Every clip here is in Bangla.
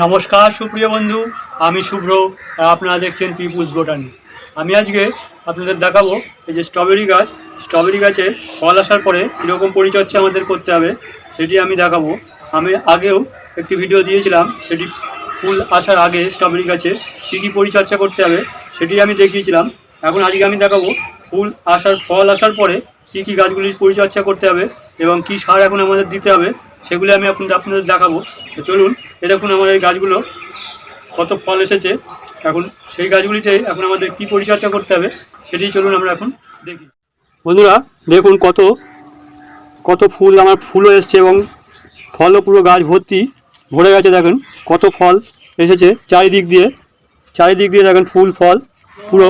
নমস্কার সুপ্রিয় বন্ধু, আমি শুভ্র আপনারা দেখছেন পিপুস বোটানি। আমি আজকে আপনাদের দেখাবো এই যে স্ট্রবেরি গাছ। স্ট্রবেরি গাছে ফল আসার পরে কীরকম পরিচর্যা আমাদের করতে হবে, সেটি আমি দেখাবো। আমি আগেও একটি ভিডিও দিয়েছিলাম, সেটি ফুল আসার আগে স্ট্রবেরি গাছে কী কী পরিচর্যা করতে হবে, সেটি আমি দেখিয়েছিলাম। এখন আজকে আমি দেখাবো ফুল আসার, ফল আসার পরে কী কী গাছগুলির পরিচর্যা করতে হবে এবং কী সার এখন আমাদের দিতে হবে, সেগুলি আমি আপনাদের আপনাদের দেখাবো। তো চলুন দেখুন আমার এই গাছগুলো, কত ফল এসেছে। এখন সেই গাছগুলিতে এখন আমাদের কি পরিচর্যা করতে হবে, সেটি চলুন আমরা এখন দেখি। বন্ধুরা, দেখুন কত কত ফুল, আমার ফুলও এসছে এবং ফলও পুরো গাছ ভর্তি ভরে গেছে, দেখুন কত ফল এসেছে চারিদিক দিয়ে। চারিদিক দিয়ে দেখেন ফুল, ফল পুরো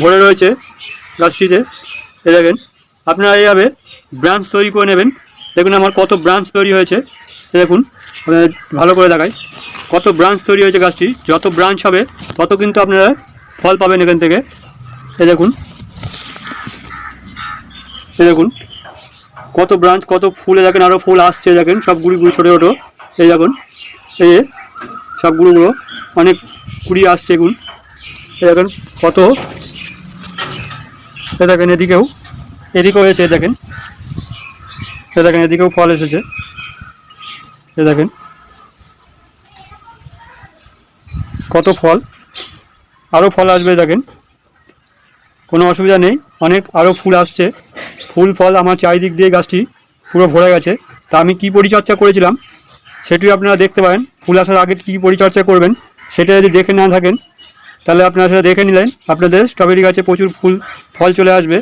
ভরে রয়েছে গাছটিতে। এ দেখেন, আপনারা এইভাবে ব্রাঞ্চ তৈরি করে নেবেন। দেখুন আমার কত ব্রাঞ্চ তৈরি হয়েছে। দেখুন ভালো করে দেখাই। কত ব্রাঞ্চ তৈরি হয়েছে গাছটি, যত ব্রাঞ্চ হবে, তত কিন্তু আপনারা ফল পাবেন এখান থেকে। এ দেখুন। এ দেখুন, কত ব্রাঞ্চ কত ফুলে দেখেন আরও ফুল আসছে দেখেন, সব গুড়ি গুড়ি ছোটো ছোটো। এই দেখুন এই সব গুঁড়োগুলো অনেক কুড়ি আসছে এগুন এই দেখেন, কত। এ দেখেন এদিকেও এদিকেও এসে দেখেন। এ দেখেন, এদিকেও ফল এসেছে। এ দেখেন। কত ফল? আরও ফল আসবে, দেখেন। কোনো অসুবিধা নেই। অনেক আরও ফুল আসছে। ফুল, ফল আমার চারিদিক দিয়ে গাছটি পুরো ভরে গেছে। তা আমি কি পরিচর্যা করেছিলাম সেটিও আপনারা দেখতে পারেন। ফুল আসার আগে কী পরিচর্যা করবেন সেটা যদি দেখে না থাকেন, তাহলে আপনারা সেটা দেখে নিলেন। আপনাদের স্ট্রবেরি গাছে প্রচুর ফুল, ফল চলে আসবে।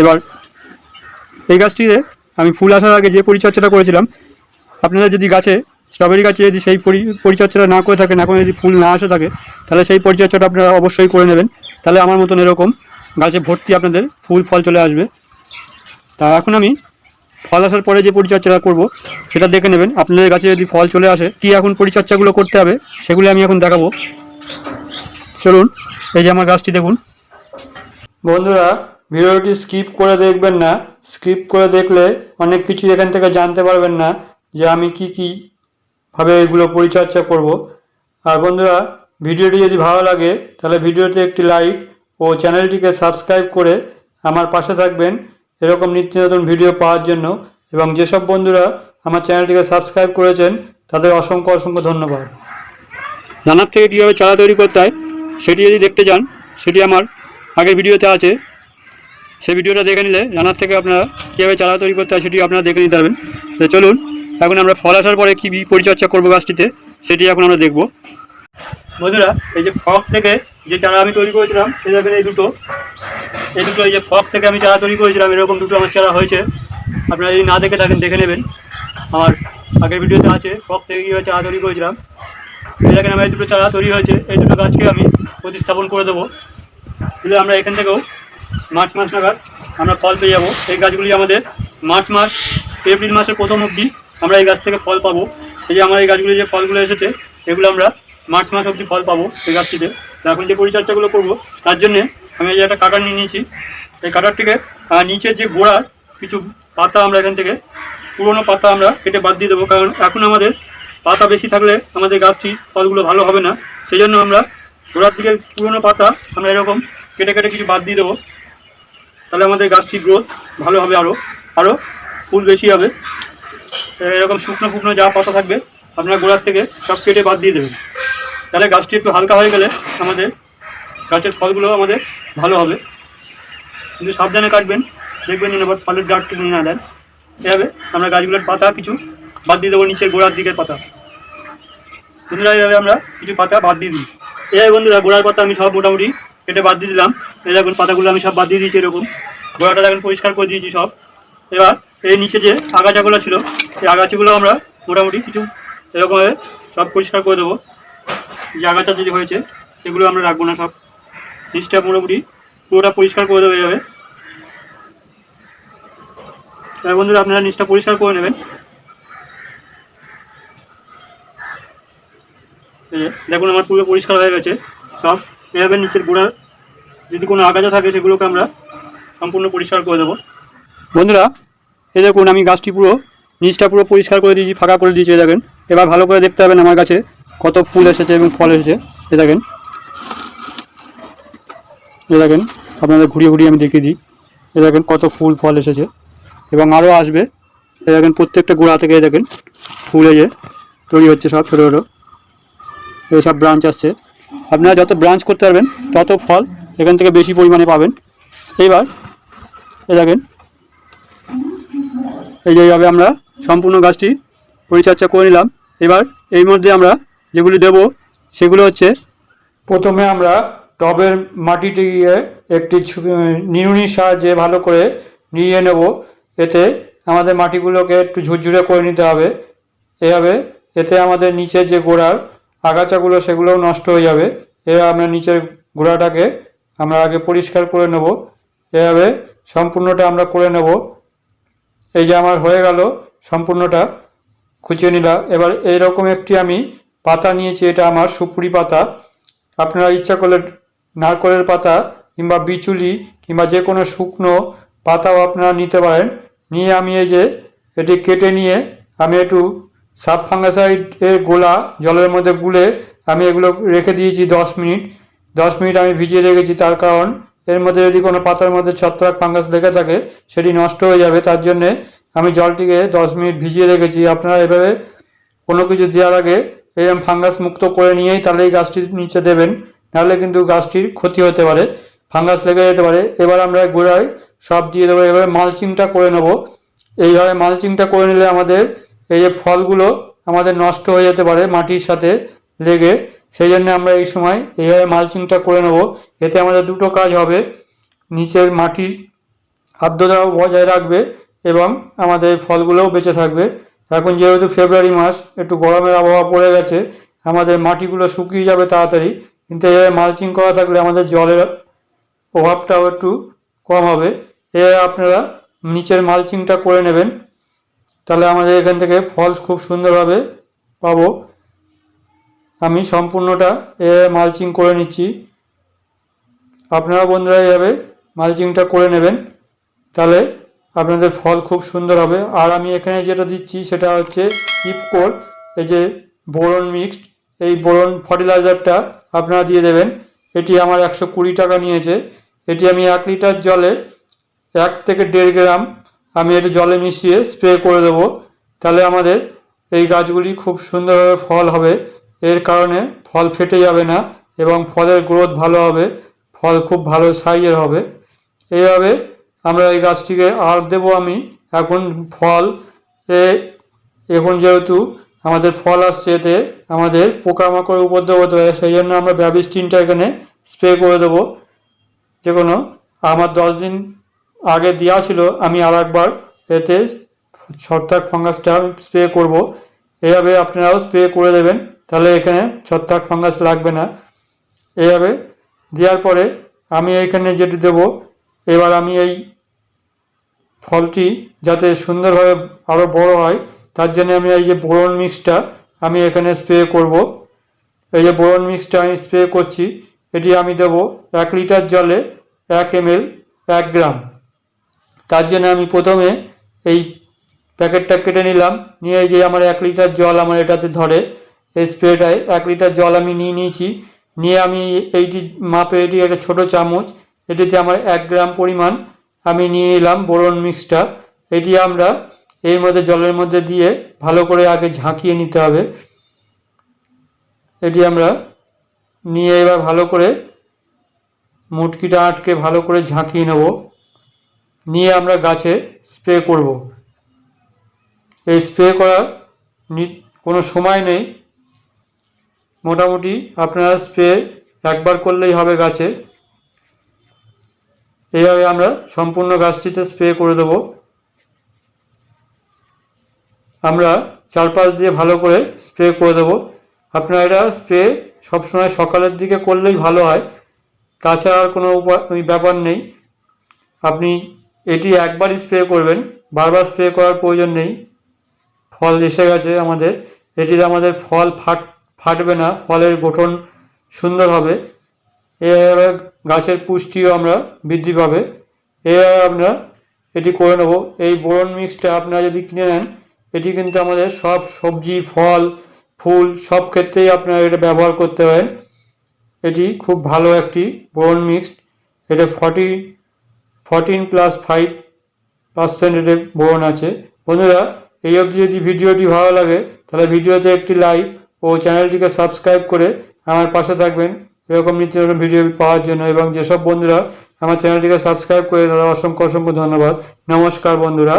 এবার এই গাছটিতে আমি ফুল আসার আগে যে পরিচর্যাটা করেছিলাম, আপনারা যদি গাছে স্ট্রবেরি গাছে যদি সেই পরি, পরিচর্যাটা না করে থাকেন, এখন যদি ফুল না আসে থাকে, তাহলে সেই পরিচর্যাটা আপনারা অবশ্যই করে নেবেন। তাহলে আমার মতন এরকম গাছে ভর্তি আপনাদের ফুল, ফল চলে আসবে। তা এখন আমি ফল আসার পরে যে পরিচর্যাটা করব, সেটা দেখে নেবেন। আপনাদের গাছে যদি ফল চলে আসে, কী এখন পরিচর্যাগুলো করতে হবে, সেগুলি আমি এখন দেখাবো। চলুন, এই যে আমার গাছটি দেখুন। বন্ধুরা, ভিডিওটি স্কিপ করে দেখবেন না। স্কিপ করে দেখলে অনেক কিছু এখান থেকে জানতে পারবেন না যে আমি কি কি ভাবে এগুলো পরিচর্যা করব। আর বন্ধুরা, ভিডিওটি যদি ভালো লাগে, তাহলে ভিডিওতে একটি লাইক ও চ্যানেলটিকে সাবস্ক্রাইব করে আমার পাশে থাকবেন। এরকম নিত্য নতুন ভিডিও পাওয়ার জন্য এবং যেসব বন্ধুরা আমার চ্যানেলটিকে সাবস্ক্রাইব করেছেন, তাদের অসংখ্য অসংখ্য ধন্যবাদ। রান্নার থেকে কীভাবে চারা তৈরি করতে হয়, সেটি যদি দেখতে চান, সেটি আমার আগের ভিডিওতে আছে। সেই ভিডিওটা দেখে নিলে রান্নার থেকে আপনারা কীভাবে চারা তৈরি করতে হয় সেটি আপনারা দেখে নিতে পারবেন। তো চলুন, এখন আমরা ফল আসার পরে কী পরিচর্যা করব গাছটিতে, সেটি এখন আমরা দেখব। বন্ধুরা, এই যে ফক থেকে যে চারা আমি তৈরি করেছিলাম, এই দেখেন এই দুটো। এই দুটো, এই যে ফক থেকে আমি চারা তৈরি করেছিলাম, এরকম দুটো আমার চারা হয়েছে। আপনারা যদি না দেখে থাকেন, দেখে নেবেন। আমার আগের ভিডিওতে আছে, ফক থেকে কীভাবে চারা তৈরি করেছিলাম। দেখেন আমার এই দুটো চারা তৈরি হয়েছে, এই দুটো গাছকে আমি প্রতিস্থাপন করে দেবো। আমরা এখান থেকেও মার্চ মাস নাগাদ আমরা ফল পেয়ে যাব। এই গাছগুলি আমাদের মার্চ মাস, এপ্রিল মাসের প্রথম অবধি আমরা এই গাছ থেকে ফল পাবো। এই যে আমার এই গাছগুলি যে ফলগুলো এসেছে, এগুলো আমরা মার্চ মাস অবধি ফল পাবো এই গাছটিতে। এখন যে পরিচর্যাগুলো করব, তার জন্যে আমি এই একটা কাটার নিয়ে নিয়েছি। এই কাটারটিকে নিচের যে গোড়ার কিছু পাতা আমরা এখান থেকে, পুরোনো পাতা আমরা কেটে বাদ দিয়ে দেবো। কারণ এখন আমাদের পাতা বেশি থাকলে আমাদের গাছটি ফলগুলো ভালো হবে না। সেই জন্য আমরা গোড়ার দিকে পুরোনো পাতা আমরা এরকম কেটে কেটে কিছু বাদ দিয়ে দেবো। তাহলে আমাদের গাছটির গ্রোথ ভালো হবে আরও আরও ফুল বেশি হবে। এরকম শুকনো শুকনো যা পাতা থাকবে, আপনার গোড়ার থেকে সব কেটে বাদ দিয়ে দেবেন। তাহলে গাছটি একটু হালকা হয়ে গেলে আমাদের গাছের ফলগুলো আমাদের ভালো হবে। কিন্তু সাবধানে কাটবেন, দেখবেন যেন আবার ফলের ডাট কিনে না দেন। এভাবে আমরা গাছগুলোর পাতা কিছু বাদ দিয়ে দেবো, নিচের গোড়ার দিকের পাতা। বন্ধুরা এইভাবে আমরা কিছু পাতা বাদ দিয়ে দিই। এই বন্ধুরা, গোড়ার পাতা আমি সব মোটামুটি কেটে বাদ দিয়ে দিলাম। এই দেখুন, পাতাগুলো আমি সব বাদ দিয়ে দিয়েছি এরকম। গোড়াটা দেখুন, পরিষ্কার করে দিয়েছি সব। এবার এই নিচে যে আগাছাগুলো ছিল, এই আগাছাগুলো আমরা মোটামুটি কিছু এরকমভাবে সব পরিষ্কার করে দেবো। যে আগাছা যদি হয়েছে, সেগুলো আমরা রাখব না সব। নিচটা মোটামুটি পুরোটা পরিষ্কার করে দেওয়া যাবে তাই বন্ধুরা, আপনারা নিচটা পরিষ্কার করে নেবেন। দেখুন, আমার পুরো পরিষ্কার হয়ে গেছে সব। এভাবে নিচের গোড়ার যদি কোনো আগাছা থাকে সেগুলোকে আমরা সম্পূর্ণ পরিষ্কার করে দেবো। বন্ধুরা, এই দেখুন আমি গাছটি পুরো, নিচটা পুরো পরিষ্কার করে দিয়েছি, ফাঁকা করে দিয়েছি দেখেন। এবার ভালো করে দেখতে পাবেন আমার কাছে কত ফুল এসেছে এবং ফল এসেছে এ দেখেন। এ দেখেন, আপনাদের ঘুরিয়ে ঘুরিয়ে আমি দেখিয়ে দিই। এ দেখেন কত ফুল, ফল এসেছে। এবং আরও আসবে এ দেখেন প্রত্যেকটা গোড়া থেকে এ দেখেন ফুল যে তৈরি হচ্ছে সব ছোটো ছোটো। এইসব ব্রাঞ্চ আসছে। আপনারা যত ব্রাঞ্চ করতে পারবেন, তত ফল এখান থেকে বেশি পরিমাণে পাবেন। এইবার এ দেখেন, এই যেভাবে আমরা সম্পূর্ণ গাছটি পরিচর্যা করে নিলাম। এবার এই মধ্যে আমরা যেগুলি দেব, সেগুলো হচ্ছে, প্রথমে আমরা টবের মাটিতে গিয়ে একটি নিড়ুনির সাহায্যে ভালো করে নিয়ে নেব। এতে আমাদের মাটিগুলোকে একটু ঝুরঝুরে করে নিতে হবে। এভাবে এতে আমাদের নিচের যে গোড়ার আগাছাগুলো সেগুলোও নষ্ট হয়ে যাবে। এভাবে আমরা নিচের গোড়াটাকে আমরা আগে পরিষ্কার করে নেব। এভাবে সম্পূর্ণটা আমরা করে নেব। এই যে আমার হয়ে গেল সম্পূর্ণটা খুঁচিয়ে নিলাম। এবার এইরকম একটি আমি পাতা নিয়েছি, এটা আমার সুপুরি পাতা। আপনারা ইচ্ছা করলে নারকলের পাতা কিংবা বিচুলি কিংবা যে কোনো শুকনো পাতাও আপনারা নিতে পারেন। নিয়ে আমি এই যে এটি কেটে নিয়ে আমি একটু সাব ফাঙ্গাসাইড এর গোলা জলের মধ্যে গুলে আমি এগুলো রেখে দিয়েছি দশ মিনিট। দশ মিনিট আমি ভিজিয়ে রেখেছি, তার কারণ এর মধ্যে যদি কোনো পাতার মধ্যে ছত্রাক ফাঙ্গাস লেগে থাকে, সেটি নষ্ট হয়ে যাবে। তার জন্যে আমি জলটিকে দশ মিনিট ভিজিয়ে রেখেছি। আপনারা এভাবে কোনো কিছু দেওয়ার আগে এরকম ফাঙ্গাস মুক্ত করে নিয়েই তাহলে এই গাছটির নিচে দেবেন। নাহলে কিন্তু গাছটির ক্ষতি হতে পারে, ফাঙ্গাস লেগে যেতে পারে। এবার আমরা গোড়ায় সব দিয়ে দেবো। এবারে মালচিংটা করে নেব। এইভাবে মালচিংটা করে নিলে আমাদের এই যে ফলগুলো আমাদের নষ্ট হয়ে যেতে পারে মাটির সাথে লেগে, সেই জন্য আমরা এই সময় এইভাবে মালচিংটা করে নেব। এতে আমাদের দুটো কাজ হবে। নিচের মাটির আর্দ্রতাও বজায় রাখবে এবং আমাদের ফলগুলোও বেঁচে থাকবে। এখন যেহেতু ফেব্রুয়ারি মাস, একটু গরমের আবহাওয়া পড়ে গেছে, আমাদের মাটিগুলো শুকিয়ে যাবে তাড়াতাড়ি। কিন্তু এভাবে মালচিং করা থাকলে আমাদের জলের প্রভাবটাও একটু কম হবে। এ আপনারা নিচের মালচিংটা করে নেবেন। তাহলে আমাদের এখান থেকে ফল খুব সুন্দরভাবে পাবো। আমি সম্পূর্ণটা এ মালচিং করে নিচ্ছি। আপনারা বন্ধুরা এইভাবে মালচিংটা করে নেবেন। তাহলে আপনাদের ফল খুব সুন্দর হবে। আর আমি এখানে যেটা দিচ্ছি সেটা হচ্ছে ইপকোর এই যে বোরন মিক্সড এই বোরন ফার্টিলাইজারটা আপনারা দিয়ে দেবেন। এটি আমার একশো কুড়ি টাকা নিয়েছে। এটি আমি এক লিটার জলে এক থেকে দেড় গ্রাম আমি এটা জলে মিশিয়ে স্প্রে করে দেবো। তাহলে আমাদের এই গাছগুলি খুব সুন্দরভাবে ফল হবে। এর কারণে ফল ফেটে যাবে না এবং ফলের গ্রোথ ভালো হবে, ফল খুব ভালো সাইজের হবে। এইভাবে আমরা এই গাছটিকে আর দেবো আমি এখন ফল। এ, এখন যেহেতু আমাদের ফল আসছে, এতে আমাদের পোকামাকড় উপদ্রব হতে পারে, সেই জন্য আমরা ব্যাবিস্টিনটা এখানে স্প্রে করে দেবো। যে কোনো, আমার দশ দিন আগে দেওয়া ছিল, আমি আর একবার এতে ছত্রাক ফাঙ্গাসটা স্প্রে করব। এইভাবে আপনারাও স্প্রে করে দেবেন, তাহলে এখানে ছত্রাক ফাঙ্গাস লাগবে না। এইভাবে দেওয়ার পরে আমি এখানে যেটি দেবো, এবার আমি এই ফলটি যাতে সুন্দরভাবে আরও বড় হয়, তার জন্য আমি এই যে বোরন মিক্সটা আমি এখানে স্প্রে করব। এই যে বোরন মিক্সটা আমি স্প্রে করছি, এটি আমি দেব এক লিটার জলে এক এম এক গ্রাম। তার জন্য আমি প্রথমে এই প্যাকেটটা কেটে নিলাম। নিয়ে যে আমার এক লিটার জল আমার এটাতে ধরে, এই স্প্রেটায় এক লিটার জল আমি নিয়ে নিয়েছি। নিয়ে আমি এইটি মাপে এটি একটা ছোটো চামচ, এটিতে আমার এক গ্রাম পরিমাণ আমি নিয়ে নিলাম বোরন মিক্সটা এটি আমরা এর মধ্যে জলের মধ্যে দিয়ে ভালো করে আগে ঝাঁকিয়ে নিতে হবে। এটি আমরা নিয়ে এবার ভালো করে মুটকিটা আটকে ভালো করে ঝাঁকিয়ে নেব। নিয়ে আমরা গাছে স্প্রে করব। এই স্প্রে করার কোনো সময় নেই। মোটামুটি আপনারা স্প্রে একবার করলেই হবে গাছে। এইভাবে আমরা সম্পূর্ণ গাছটিতে স্প্রে করে দেব। আমরা চারপাশ দিয়ে ভালো করে স্প্রে করে দেব। আপনারা এটা স্প্রে সবসময় সকালের দিকে করলেই ভালো হয়। তাছাড়া আর কোনো উপা- ওই ব্যাপার নেই। আপনি এটি একবারই স্প্রে করবেন, বারবার স্প্রে করার প্রয়োজন নেই। ফল এসে গেছে আমাদের। এটিতে আমাদের ফল ফাট, ফাটবে না, ফলের গঠন সুন্দর হবে। এভাবে গাছের পুষ্টিও আমরা বৃদ্ধি পাবে। এভাবে আমরা এটি করে নেব। এই বোরন মিক্সটা আপনারা যদি কিনে নেন, এটি কিন্তু আমাদের সব সবজি, ফল, ফুল সব ক্ষেত্রেই আপনারা এটা ব্যবহার করতে পারেন। এটি খুব ভালো একটি বোরন মিক্সড এটা forty fourteen plus five percent boron আছে। বন্ধুরা, এই অবধি যদি ভিডিওটি ভালো লাগে, তাহলে ভিডিওতে একটি লাইক ও চ্যানেলটিকে সাবস্ক্রাইব করে আমার পাশে থাকবেন। এরকম নিত্য নতুন ভিডিও পাওয়ার জন্য এবং যেসব বন্ধুরা আমার চ্যানেলটিকে সাবস্ক্রাইব করে তারা অসংখ্য অসংখ্য ধন্যবাদ। নমস্কার বন্ধুরা।